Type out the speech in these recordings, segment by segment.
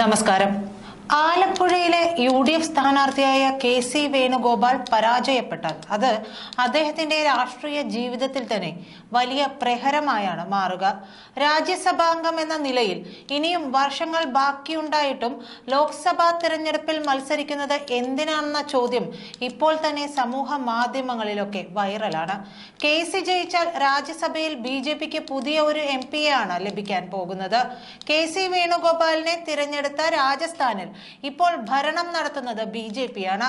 നമസ്കാരം. ആലപ്പുഴയിലെ U D F സ്ഥാനാർത്ഥിയായ കെ സി വേണുഗോപാൽ പരാജയപ്പെട്ടാൽ അത് അദ്ദേഹത്തിന്റെ രാഷ്ട്രീയ ജീവിതത്തിൽ തന്നെ വലിയ പ്രഹരമായാണ് മാറുക. രാജ്യസഭാംഗം എന്ന നിലയിൽ ഇനിയും വർഷങ്ങൾ ബാക്കിയുണ്ടായിട്ടും ലോക്സഭാ തിരഞ്ഞെടുപ്പിൽ മത്സരിക്കുന്നത് എന്തിനാണെന്ന ചോദ്യം ഇപ്പോൾ തന്നെ സമൂഹ മാധ്യമങ്ങളിലൊക്കെ വൈറലാണ്. കെ സി ജയിച്ചാൽ രാജ്യസഭയിൽ ബി ജെ പിക്ക് പുതിയ ഒരു എം പിയാണ് ലഭിക്കാൻ പോകുന്നത്. കെ സി വേണുഗോപാലിനെ തിരഞ്ഞെടുത്ത രാജസ്ഥാനിൽ ഇപ്പോൾ ഭരണം നടത്തുന്നത് ബി ജെ പി ആണ്.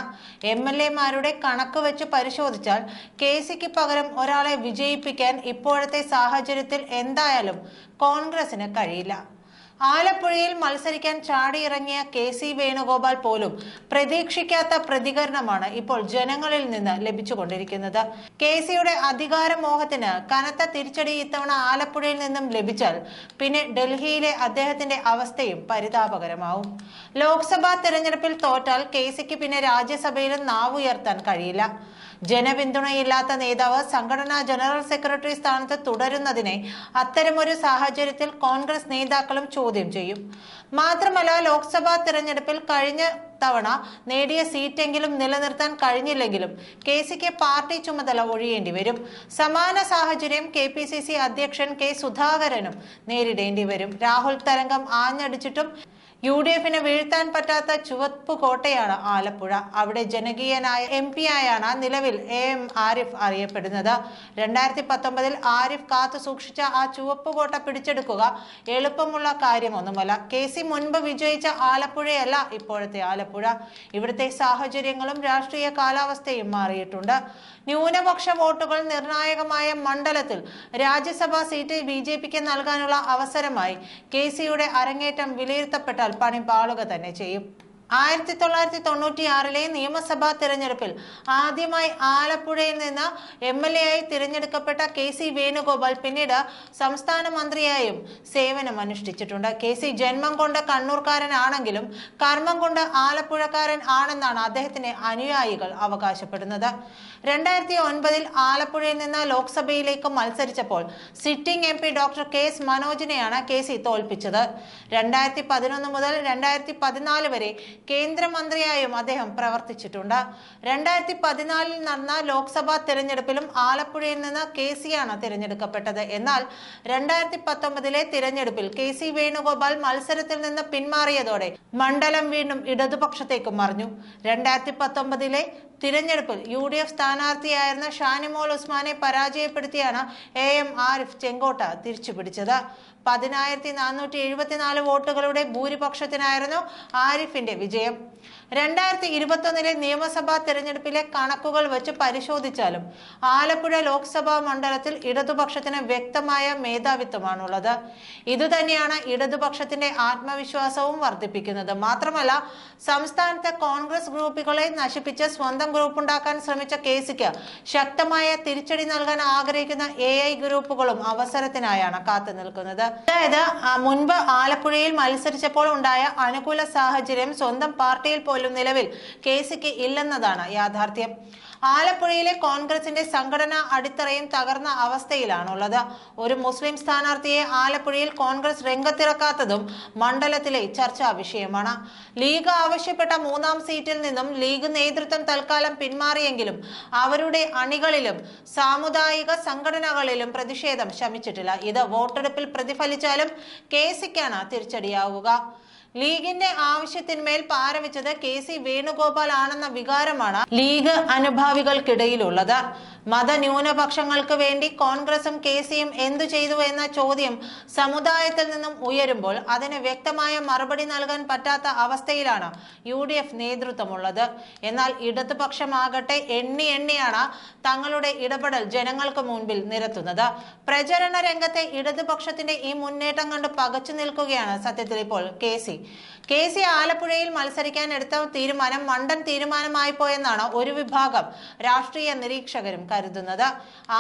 എം എൽ എമാരുടെ കണക്ക് വെച്ച് പരിശോധിച്ചാൽ കെ സിക്ക് പകരം ഒരാളെ വിജയിപ്പിക്കാൻ ഇപ്പോഴത്തെ സാഹചര്യത്തിൽ എന്തായാലും കോൺഗ്രസിന് കഴിയില്ല. ആലപ്പുഴയിൽ മത്സരിക്കാൻ ചാടിയിറങ്ങിയ കെ സി വേണുഗോപാൽ പോലും പ്രതീക്ഷിക്കാത്ത പ്രതികരണമാണ് ഇപ്പോൾ ജനങ്ങളിൽ നിന്ന് ലഭിച്ചുകൊണ്ടിരിക്കുന്നത്. കെ സിയുടെ അധികാരമോഹത്തിന് കനത്ത തിരിച്ചടി ഇത്തവണ ആലപ്പുഴയിൽ നിന്നും ലഭിച്ചാൽ പിന്നെ ഡൽഹിയിലെ അദ്ദേഹത്തിന്റെ അവസ്ഥയും പരിതാപകരമാവും. ലോക്സഭാ തെരഞ്ഞെടുപ്പിൽ തോറ്റാൽ കെ സിക്ക് പിന്നെ രാജ്യസഭയിലും നാവുയർത്താൻ കഴിയില്ല. ജനപിന്തുണയില്ലാത്ത നേതാവ് സംഘടനാ ജനറൽ സെക്രട്ടറി സ്ഥാനത്ത് തുടരുന്നതിനെ അത്തരമൊരു സാഹചര്യത്തിൽ കോൺഗ്രസ് നേതാക്കളും ചോദ്യം ചെയ്യും. മാത്രമല്ല ലോക്സഭാ തിരഞ്ഞെടുപ്പിൽ കഴിഞ്ഞ തവണ നേടിയ സീറ്റെങ്കിലും നിലനിർത്താൻ കഴിഞ്ഞില്ലെങ്കിലും കെ സിക്ക് പാർട്ടി ചുമതല ഒഴിയേണ്ടി വരും. സമാന സാഹചര്യം കെ പി സി സി അധ്യക്ഷൻ കെ സുധാകരനും നേരിടേണ്ടി വരും. രാഹുൽ തരംഗം ആഞ്ഞടിച്ചിട്ടും യു ഡി എഫിന് വീഴ്ത്താൻ പറ്റാത്ത ചുവപ്പ് കോട്ടയാണ് ആലപ്പുഴ. അവിടെ ജനകീയനായ എം പി ആയാണ് നിലവിൽ എ എം ആരിഫ് അറിയപ്പെടുന്നത്. രണ്ടായിരത്തി പത്തൊമ്പതിൽ ആരിഫ് കാത്തു സൂക്ഷിച്ച ആ ചുവപ്പ് കോട്ട പിടിച്ചെടുക്കുക എളുപ്പമുള്ള കാര്യമൊന്നുമല്ല. കെ സി മുൻപ് വിജയിച്ച ആലപ്പുഴയല്ല ഇപ്പോഴത്തെ ആലപ്പുഴ. ഇവിടുത്തെ സാഹചര്യങ്ങളും രാഷ്ട്രീയ കാലാവസ്ഥയും മാറിയിട്ടുണ്ട്. ന്യൂനപക്ഷ വോട്ടുകൾ നിർണായകമായ മണ്ഡലത്തിൽ രാജ്യസഭാ സീറ്റ് ബി ജെ പിക്ക് നൽകാനുള്ള അവസരമായി കെ സിയുടെ അരങ്ങേറ്റം വിലയിരുത്തപ്പെട്ടാൽ പണി പാളുക തന്നെ ചെയ്യും. ആയിരത്തി തൊള്ളായിരത്തി തൊണ്ണൂറ്റി ആറിലെ നിയമസഭാ തിരഞ്ഞെടുപ്പിൽ ആദ്യമായി ആലപ്പുഴയിൽ നിന്ന് എം എൽ എ ആയി തിരഞ്ഞെടുക്കപ്പെട്ട കെ സി വേണുഗോപാൽ പിന്നീട് സംസ്ഥാന മന്ത്രിയായും സേവനം അനുഷ്ഠിച്ചിട്ടുണ്ട്. കെ സി ജന്മം കൊണ്ട് കണ്ണൂർക്കാരനാണെങ്കിലും കർമ്മം കൊണ്ട് ആലപ്പുഴക്കാരൻ ആണെന്നാണ് അദ്ദേഹത്തിന്റെ അനുയായികൾ അവകാശപ്പെടുന്നത്. രണ്ടായിരത്തി ഒൻപതിൽ ആലപ്പുഴയിൽ നിന്ന് ലോക്സഭയിലേക്ക് മത്സരിച്ചപ്പോൾ sitting M P doctor K S മനോജിനെയാണ് K C തോൽപ്പിച്ചത്. രണ്ടായിരത്തി പതിനൊന്ന് മുതൽ രണ്ടായിരത്തി പതിനാല് വരെ കേന്ദ്രമന്ത്രിയായും അദ്ദേഹം പ്രവർത്തിച്ചിട്ടുണ്ട്. രണ്ടായിരത്തി പതിനാലിൽ നടന്ന ലോക്സഭാ തിരഞ്ഞെടുപ്പിലും ആലപ്പുഴയിൽ നിന്ന് കെ സിയാണ് തിരഞ്ഞെടുക്കപ്പെട്ടത്. എന്നാൽ രണ്ടായിരത്തി പത്തൊമ്പതിലെ തിരഞ്ഞെടുപ്പിൽ കെ സി വേണുഗോപാൽ മത്സരത്തിൽ നിന്ന് പിന്മാറിയതോടെ മണ്ഡലം വീണ്ടും ഇടതുപക്ഷത്തേക്ക് മറിഞ്ഞു. രണ്ടായിരത്തി പത്തൊമ്പതിലെ തിരഞ്ഞെടുപ്പിൽ യു ഡി എഫ് സ്ഥാനാർത്ഥിയായിരുന്ന ഷാനിമോൾ ഉസ്മാനെ പരാജയപ്പെടുത്തിയാണ് എ എം ആരിഫ് ചെങ്കോട്ട തിരിച്ചുപിടിച്ചത്. പതിനായിരത്തി നാനൂറ്റി എഴുപത്തിനാല് വോട്ടുകളുടെ ഭൂരിപക്ഷത്തിനായിരുന്നു ആരിഫിന്റെ വിജയം. രണ്ടായിരത്തി ഇരുപത്തൊന്നിലെ നിയമസഭാ തെരഞ്ഞെടുപ്പിലെ കണക്കുകൾ വെച്ച് പരിശോധിച്ചാലും ആലപ്പുഴ ലോക്സഭാ മണ്ഡലത്തിൽ ഇടതുപക്ഷത്തിന് വ്യക്തമായ മേധാവിത്വമാണുള്ളത്. ഇതുതന്നെയാണ് ഇടതുപക്ഷത്തിന്റെ ആത്മവിശ്വാസവും വർദ്ധിപ്പിക്കുന്നത്. മാത്രമല്ല സംസ്ഥാനത്തെ കോൺഗ്രസ് ഗ്രൂപ്പുകളെ നശിപ്പിച്ച് സ്വന്തം ഗ്രൂപ്പ് ഉണ്ടാക്കാൻ ശ്രമിച്ച കേസിക്ക് ശക്തമായ തിരിച്ചടി നൽകാൻ ആഗ്രഹിക്കുന്ന എ ഗ്രൂപ്പുകളും അവസരത്തിനായാണ് കാത്തു നിൽക്കുന്നത്. അതായത് മുൻപ് ആലപ്പുഴയിൽ മത്സരിച്ചപ്പോൾ ഉണ്ടായ അനുകൂല സാഹചര്യം സ്വന്തം പാർട്ടിയിൽ പോലും നിലവിൽ കെ സിക്ക് ഇല്ലെന്നതാണ് യാഥാർത്ഥ്യം. ആലപ്പുഴയിലെ കോൺഗ്രസിന്റെ സംഘടനാ അടിത്തറയും തകർന്ന അവസ്ഥയിലാണുള്ളത്. ഒരു മുസ്ലിം സ്ഥാനാർത്ഥിയെ ആലപ്പുഴയിൽ കോൺഗ്രസ് രംഗത്തിറക്കാത്തതും മണ്ഡലത്തിലെ ചർച്ചാ വിഷയമാണ്. ലീഗ് ആവശ്യപ്പെട്ട മൂന്നാം സീറ്റിൽ നിന്നും ലീഗ് നേതൃത്വം തൽക്കാലം പിന്മാറിയെങ്കിലും അവരുടെ അണികളിലും സാമുദായിക സംഘടനകളിലും പ്രതിഷേധം ശമിച്ചിട്ടില്ല. ഇത് വോട്ടെടുപ്പിൽ പ്രതിഫലിച്ചാലും കെ സിക്കാണ് തിരിച്ചടിയാവുക. ലീഗിന്റെ ആവശ്യത്തിന്മേൽ പാരവെച്ചത് കെ സി വേണുഗോപാൽ ആണെന്ന വികാരമാണ് ലീഗ് അനുഭാവികൾക്കിടയിലുള്ളത്. മതന്യൂനപക്ഷങ്ങൾക്ക് വേണ്ടി കോൺഗ്രസും കെ സിയും എന്തു ചെയ്തു എന്ന ചോദ്യം സമുദായത്തിൽ നിന്നും ഉയരുമ്പോൾ അതിന് വ്യക്തമായ മറുപടി നൽകാൻ പറ്റാത്ത അവസ്ഥയിലാണ് യു ഡി എഫ് നേതൃത്വമുള്ളത്. എന്നാൽ ഇടതുപക്ഷമാകട്ടെ എണ്ണി എണ്ണിയാണ് തങ്ങളുടെ ഇടപെടൽ ജനങ്ങൾക്ക് മുൻപിൽ നിരത്തുന്നത്. പ്രചരണ രംഗത്തെ ഇടതുപക്ഷത്തിന്റെ ഈ മുന്നേറ്റം കണ്ട് പകച്ചു നിൽക്കുകയാണ് സത്യത്തിൽ ഇപ്പോൾ കെ സി. കെ സി ആലപ്പുഴയിൽ മത്സരിക്കാൻ എടുത്ത തീരുമാനം മണ്ടൻ തീരുമാനമായി പോയെന്നാണ് ഒരു വിഭാഗം രാഷ്ട്രീയ നിരീക്ഷകരും കരുതുന്നത്.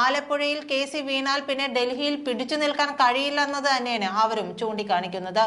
ആലപ്പുഴയിൽ കെ സി വീണാൽ പിന്നെ ഡൽഹിയിൽ പിടിച്ചു നിൽക്കാൻ കഴിയില്ലെന്നത് തന്നെയാണ് അവരും ചൂണ്ടിക്കാണിക്കുന്നത്.